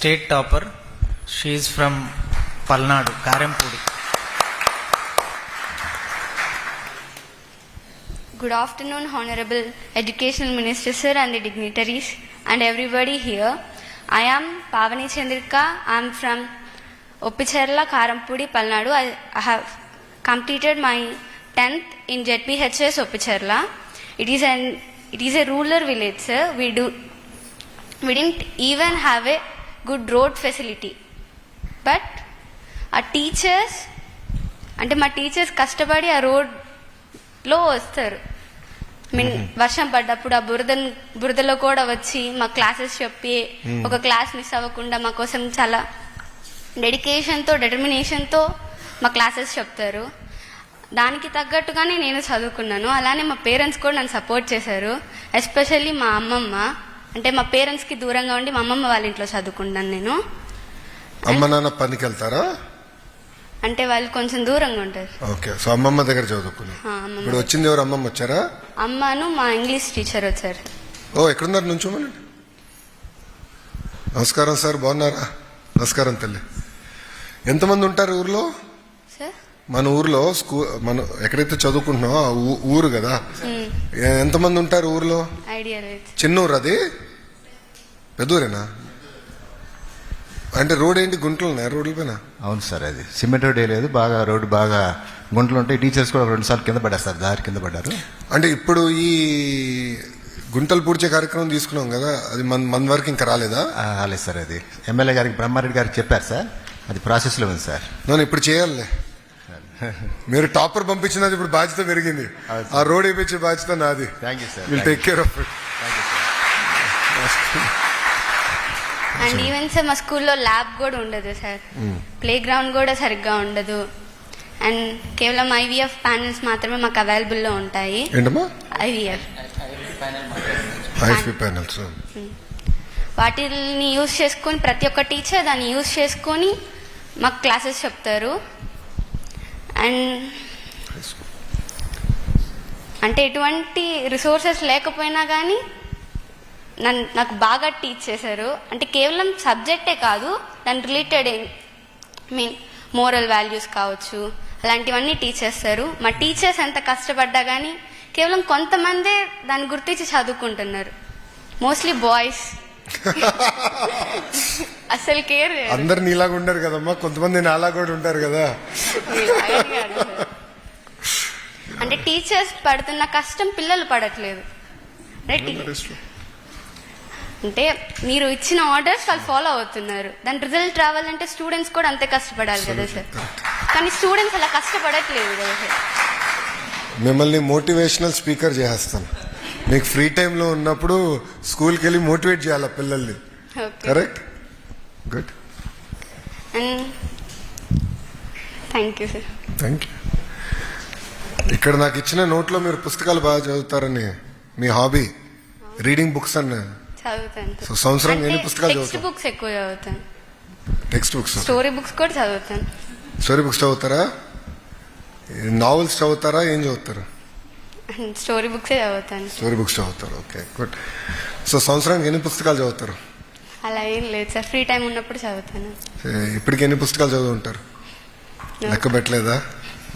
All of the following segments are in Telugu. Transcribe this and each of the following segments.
state topper. She is from Palnadu, Karampudi. Good afternoon, Honorable Educational Minister Sir and the dignitaries and everybody here. I am Pavani Chandrika. I am from Opicharla, Karampudi, Palnadu. I, I have completed my 10th in J.P.H.S. Opicharla. It is an it is a rural village, sir. We do we didn't even have a good road facility. But our teachers అంటే మా టీచర్స్ కష్టపడి ఆ రోడ్లో వస్తారు. మీన్ వర్షం పడ్డప్పుడు ఆ బురద బురదలో కూడా వచ్చి మా క్లాసెస్ చెప్పి ఒక క్లాస్ మిస్ అవ్వకుండా మా కోసం చాలా డెడికేషన్తో డెటర్మినేషన్తో మా క్లాసెస్ చెప్తారు. దానికి తగ్గట్టుగానే నేను చదువుకున్నాను. అలానే మా పేరెంట్స్ కూడా నన్ను సపోర్ట్ చేశారు. ఎస్పెషల్లీ మా అమ్మమ్మ. అంటే మా పేరెంట్స్కి దూరంగా ఉండి మా అమ్మమ్మ వాళ్ళ ఇంట్లో చదువుకున్నాను నేను. అమ్మ నాన్న పనికి వెళ్తారా అంటే వాళ్ళు కొంచెం దూరంగా ఉంటారు. ఓకే సో అమ్మమ్మ దగ్గర చదువుకుని. ఆ, అమ్మమ్మ. ఇప్పుడు వచ్చింది ఎవరు? అమ్మమ్మ వచ్చారా? అమ్మను మా ఇంగ్లీష్ టీచర్ వచ్చారు. ఓ ఎక్కడున్నారు? నుంచోమనండి నమస్కారం సార్ బాగున్నారా? నమస్కారం తల్లి. ఎంతమంది ఉంటారు ఊర్లో? మన ఊర్లో స్కూల్ మనం ఎక్కడైతే చదువుకుంటున్నామో ఊరు కదా. ఎంతమంది ఉంటారు ఊర్లో? చిన్న ఊరు అది? పెద్దూరేనా అంటే రోడ్ ఏంటి? గుంటలు ఉన్నాయా రోడ్ల పైన? అవును సార్ అది. సిమెంట్ రోడ్ లేదు. బాగా రోడ్డు బాగా గుంటలు ఉంటాయి. టీచర్స్ కూడా రెండు సార్లు కింద పడ్డారు సార్ దారి కింద పడ్డారు. అంటే ఇప్పుడు ఈ గుంటలు పూడ్చే కార్యక్రమం తీసుకున్నాం కదా అది మన మన వరకు ఇంకా రాలేదా? రాలేదు సార్ అది. ఎమ్మెల్యే గారికి బ్రహ్మారెడ్డి గారికి చెప్పారు సార్. అది ప్రాసెస్లో ఉంది సార్. నేను ఇప్పుడు చేయాలి. మీరు టాపర్ పంపించినది ఇప్పుడు బాధ్యత పెరిగింది. ఆ రోడ్ వేయించే బాధ్యత నాది. Thank you sir will take care of it and even sir మా స్కూల్లో ల్యాబ్ కూడా ఉండదు సార్ ప్లే గ్రౌండ్ కూడా సరిగ్గా ఉండదు. అండ్ కేవలం ఐవీఎఫ్ ప్యానెల్స్ మాత్రమే మాకు అవైలబుల్లో ఉంటాయి. ఐవీఎఫ్ ఐఎఫ్పి ప్యానల్స్ వాటిని యూజ్ చేసుకొని ప్రతి ఒక్క టీచర్ దాన్ని యూజ్ చేసుకొని మాకు క్లాసెస్ చెప్తారు. అండ్ అంటే ఎటువంటి రిసోర్సెస్ లేకపోయినా కానీ నన్ను నాకు బాగా టీచ్ చేశారు. అంటే కేవలం సబ్జెక్టే కాదు దాని రిలేటెడ్ మీన్ మోరల్ వాల్యూస్ కావచ్చు అలాంటివన్నీ టీచ్ చేస్తారు. మా టీచర్స్ ఎంత కష్టపడ్డా కానీ కేవలం కొంతమందే దాన్ని గుర్తించి చదువుకుంటున్నారు. మోస్ట్లీ బాయ్స్ అసలు కేర్ అందరు నీలాగా ఉండరు కదమ్మా. కొంతమంది నాలా కూడా ఉంటారు కదా. అంటే టీచర్స్ పడుతున్న కష్టం పిల్లలు పడట్లేదు. అంటే టీ- అంటే మీరు ఇచ్చిన ఆర్డర్స్ వాళ్ళు ఫాలో అవుతున్నారు. దాని రిజల్ట్ రావాలంటే స్టూడెంట్స్ కూడా అంతే కష్టపడాలి కదా సార్. కానీ స్టూడెంట్స్ అలా కష్టపడట్లేదు కదా సార్. మిమ్మల్ని మోటివేషనల్ స్పీకర్ చేసేస్తాను. మీకు ఫ్రీ టైంలో ఉన్నప్పుడు స్కూల్కి వెళ్ళి మోటివేట్ చేయాలి పిల్లల్ని? Correct good thank you sir thank you ఇక్కడ నాకు ఇచ్చిన నోట్లో మీరు పుస్తకాలు బాగా చదువుతారని మీ హాబీ రీడింగ్ బుక్స్ అన్న చదువుతాను. సో సంవత్సరం ఎన్ని పుస్తకాలు టెక్స్ట్ బుక్స్ ఎక్కువ చదువుతాను. టెక్స్ట్ బుక్స్ స్టోరీ బుక్స్ కూడా చదువుతాను. స్టోరీ బుక్స్ చదువుతారా? నావెల్స్ చదువుతారా? ఏం చదువుతారు? స్టోరీ బుక్సే చదువుతాను. స్టోరీ బుక్స్ చదువుతారు. ఓకే గుడ్ సో సంవత్సరానికి ఎన్ని పుస్తకాలు చదువుతారు? అలా ఏం లేదు సార్. ఫ్రీ టైం ఉన్నప్పుడు చదువుతాను. ఇప్పటికి ఎన్ని పుస్తకాలు చదువు ఉంటారు లెక్క పెట్టలేదా?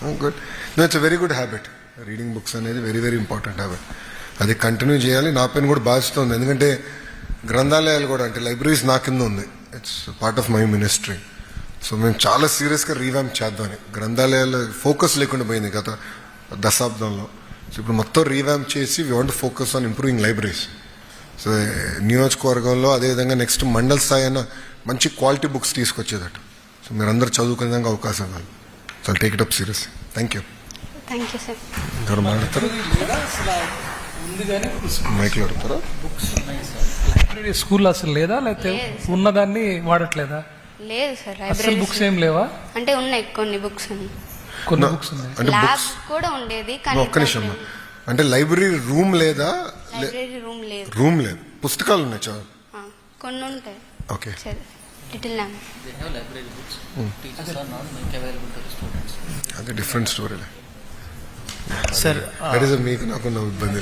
Good no it's very good habit reading books అనేది వెరీ వెరీ ఇంపార్టెంట్ హ్యాబిట్ అది కంటిన్యూ చేయాలి. నా పైన కూడా బాధ్యత ఉంది. ఎందుకంటే గ్రంథాలయాలు కూడా అంటే లైబ్రరీస్ నా కింద ఉంది. It's part of my ministry so మేము చాలా సీరియస్గా రీవ్యాంప్ చేద్దామని గ్రంథాలయాల ఫోకస్ లేకుండా పోయింది గత దశాబ్దంలో. సో ఇప్పుడు మొత్తం రీవ్యాంప్ చేసి we want focus on improving libraries so నియోజకవర్గంలో అదేవిధంగా నెక్స్ట్ మండల్ స్థాయి అయిన మంచి క్వాలిటీ బుక్స్ తీసుకొచ్చేదట. సో మీరు అందరు చదువుకునే విధంగా అవకాశం కాదు so take it up serious thank you thank you sir మైక్లో అడుగుతారా? లైబ్రరీ స్కూల్ అసలు లేదా? లేకపోతే లేదు. ఉన్నదాన్ని వాడట్లేదా? లేదు సార్ అసలు లైబ్రరీ బుక్స్ ఏం లేవా? అంటే ఉన్నాయి కొన్ని బుక్స్. కొన్ని. బుక్స్ ఉన్నాయి. అంటే ల్యాబ్ బుక్స్ కూడా ఉండేది కానీ ఒక్క నిమిషం అంటే లైబ్రరీ రూమ్ లేదా? లైబ్రరీ రూమ్ లేదు. రూమ్ లేదు. పుస్తకాలు ఉన్నాయి చాలా. కొన్ని ఉంటాయి. ఓకే. సరే లిటిల్ ల్యామ్ students. అది different story sir that is మీకు నాకున్న ఇబ్బంది.